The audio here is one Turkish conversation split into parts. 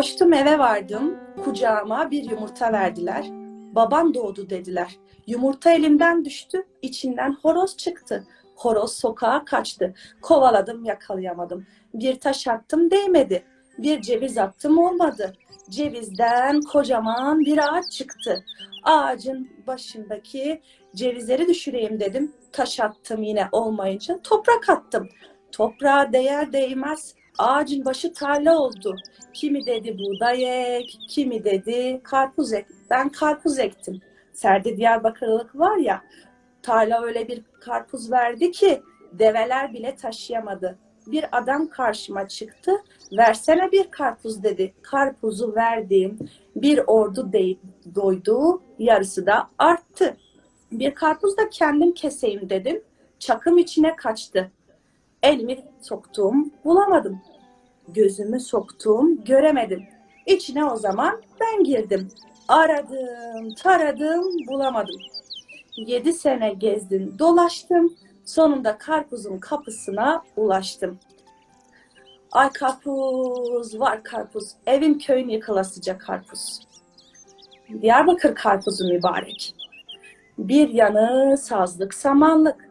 Koştum eve vardım. Kucağıma bir yumurta verdiler. Baban doğdu dediler. Yumurta elimden düştü. içinden horoz çıktı. Horoz sokağa kaçtı. Kovaladım yakalayamadım. Bir taş attım değmedi. Bir ceviz attım olmadı. Cevizden kocaman bir ağaç çıktı. Ağacın başındaki cevizleri düşüreyim dedim. Taş attım yine olmayınca toprak attım. Toprağa değer değmez. Ağacın başı tarla oldu. Kimi dedi buğday ek, kimi dedi karpuz ek. Ben karpuz ektim. Serde Diyarbakırlık var ya, tarla öyle bir karpuz verdi ki develer bile taşıyamadı. Bir adam karşıma çıktı, versene bir karpuz dedi. Karpuzu verdim, bir ordu de- doydu, yarısı da arttı. Bir karpuz da kendim keseyim dedim. Çakım içine kaçtı. Elimi soktum, bulamadım. Gözümü soktum, göremedim. İçine o zaman ben girdim. Aradım, taradım, bulamadım. Yedi sene gezdim, dolaştım. Sonunda karpuzun kapısına ulaştım. Ay karpuz, var karpuz. Evim köyün yıkılasıca karpuz. Diyarbakır karpuzu mübarek. Bir yanı sazlık samanlık,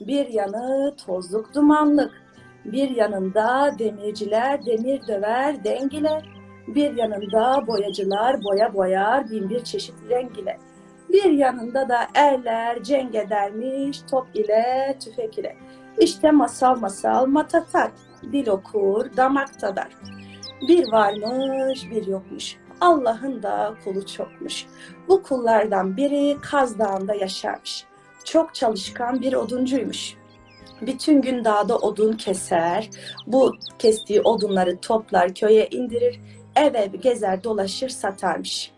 bir yanı tozluk dumanlık, bir yanında demirciler demir döver dengile, bir yanında boyacılar boya boyar bin bir çeşit renk ile. Bir yanında da erler cenk edermiş top ile tüfek ile. İşte masal masal matatar, dil okur damak tadar. Bir varmış bir yokmuş, Allah'ın da kulu çokmuş. Bu kullardan biri Kaz Dağı'nda yaşarmış. Çok çalışkan bir oduncuymuş. Bütün gün dağda odun keser, bu kestiği odunları toplar köye indirir, ev ev gezer dolaşır satarmış.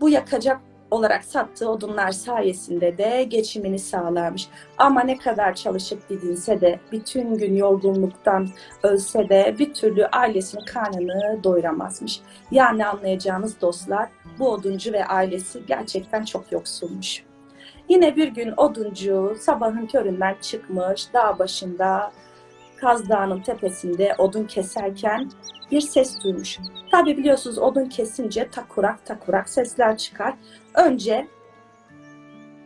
Bu yakacak olarak sattığı odunlar sayesinde de geçimini sağlarmış. Ama ne kadar çalışıp didinse de bütün gün yorgunluktan ölse de bir türlü ailesinin karnını doyuramazmış. Yani anlayacağınız dostlar bu oduncu ve ailesi gerçekten çok yoksulmuş. Yine bir gün oduncu sabahın köründen çıkmış dağ başında Kaz Dağı'nın tepesinde odun keserken bir ses duymuş. Tabi biliyorsunuz odun kesince takurak takurak sesler çıkar. Önce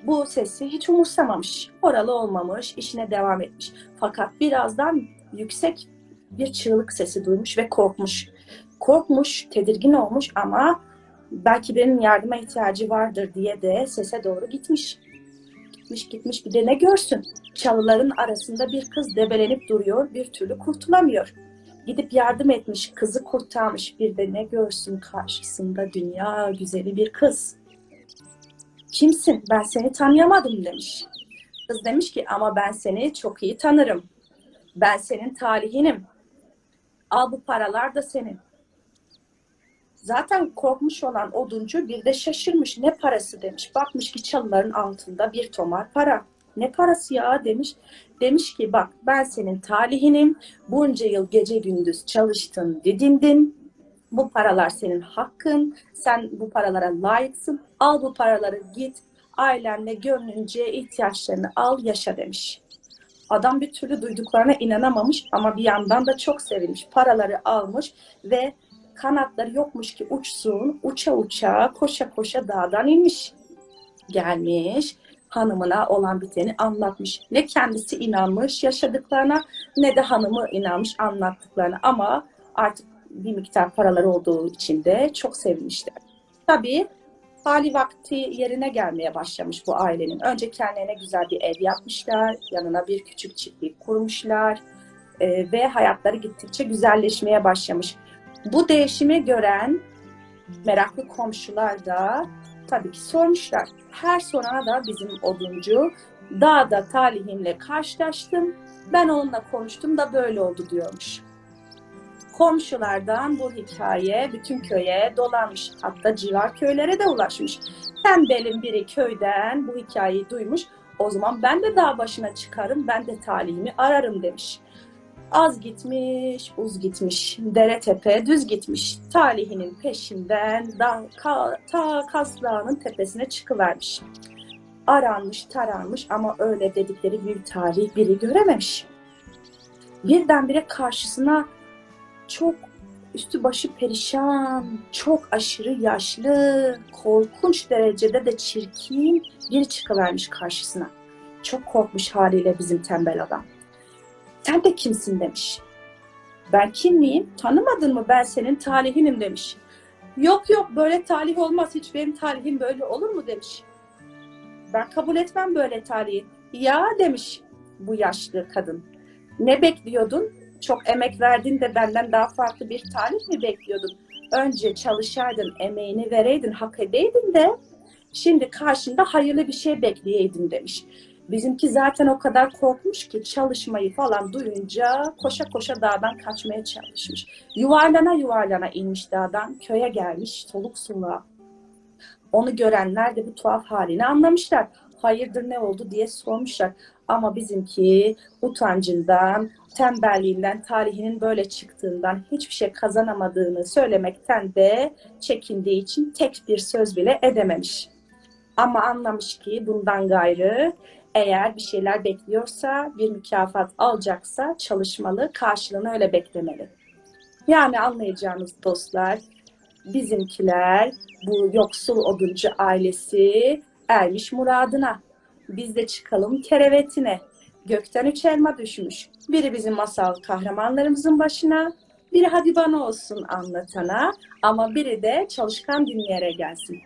bu sesi hiç umursamamış. Oralı olmamış, işine devam etmiş. Fakat birazdan yüksek bir çığlık sesi duymuş ve korkmuş. Korkmuş, tedirgin olmuş ama belki birinin yardıma ihtiyacı vardır diye de sese doğru gitmiş. Gitmiş gitmiş bir de ne görsün? Çalıların arasında bir kız debelenip duruyor, bir türlü kurtulamıyor. Gidip yardım etmiş, kızı kurtarmış. Bir de ne görsün karşısında dünya güzeli bir kız. Kimsin? Ben seni tanıyamadım demiş. Kız demiş ki ama ben seni çok iyi tanırım. Ben senin talihinim. Al bu paralar da senin. Zaten korkmuş olan oduncu bir de şaşırmış. Ne parası demiş. Bakmış ki çalıların altında bir tomar para. Ne parası ya demiş. Demiş ki bak ben senin talihinim. Bunca yıl gece gündüz çalıştın, didindin. Bu paralar senin hakkın. Sen bu paralara layıksın. Al bu paraları git. Ailenle gönlünce ihtiyaçlarını al, yaşa demiş. Adam bir türlü duyduklarına inanamamış ama bir yandan da çok sevinmiş. Paraları almış ve kanatları yokmuş ki uçsun, uça uça, koşa koşa dağdan inmiş. Gelmiş, hanımına olan biteni anlatmış. Ne kendisi inanmış yaşadıklarına ne de hanımı inanmış anlattıklarına ama artık bir miktar paraları olduğu için de çok sevinmişler. Tabii hali vakti yerine gelmeye başlamış bu ailenin. Önce kendilerine güzel bir ev yapmışlar, yanına bir küçük çiftlik kurmuşlar e, ve hayatları gittikçe güzelleşmeye başlamış. Bu değişimi gören meraklı komşular da tabii ki sormuşlar. Her sorana da bizim oduncu dağda talihinle karşılaştım. Ben onunla konuştum da böyle oldu diyormuş. Komşulardan bu hikaye bütün köye dolanmış. Hatta civar köylere de ulaşmış. Tembelin biri köyden bu hikayeyi duymuş. O zaman ben de dağ başına çıkarım, ben de talihimi ararım demiş. Az gitmiş, uz gitmiş, dere tepe düz gitmiş. Talihinin peşinden dağ, ka, ta Dağı'nın tepesine çıkıvermiş. Aranmış, taranmış ama öyle dedikleri bir talih biri görememiş. Birdenbire karşısına çok Üstü başı perişan, çok aşırı yaşlı, korkunç derecede de çirkin biri çıkıvermiş karşısına. Çok korkmuş haliyle bizim tembel adam. Sen de kimsin demiş. Ben kim miyim? Tanımadın mı? Ben senin talihinim demiş. Yok yok böyle talih olmaz. Hiç benim talihim böyle olur mu demiş. Ben kabul etmem böyle talihi. Ya demiş bu yaşlı kadın. Ne bekliyordun? Çok emek verdin de benden daha farklı bir talih mi bekliyordun? Önce çalışaydın, emeğini vereydin, hak edeydin de şimdi karşında hayırlı bir şey bekleyeydin demiş. Bizimki zaten o kadar korkmuş ki çalışmayı falan duyunca koşa koşa dağdan kaçmaya çalışmış. Yuvarlana yuvarlana inmiş dağdan, köye gelmiş soluk soluğa. Onu görenler de bu tuhaf halini anlamışlar. Hayırdır ne oldu diye sormuşlar. Ama bizimki utancından, tembelliğinden, tarihinin böyle çıktığından, hiçbir şey kazanamadığını söylemekten de çekindiği için tek bir söz bile edememiş. Ama anlamış ki bundan gayrı eğer bir şeyler bekliyorsa, bir mükafat alacaksa çalışmalı, karşılığını öyle beklemeli. Yani anlayacağınız dostlar, bizimkiler, bu yoksul oduncu ailesi ermiş muradına. Biz de çıkalım kerevetine. Gökten üç elma düşmüş. Biri bizim masal kahramanlarımızın başına, biri hadi bana olsun anlatana ama biri de çalışkan dinleyere gelsin.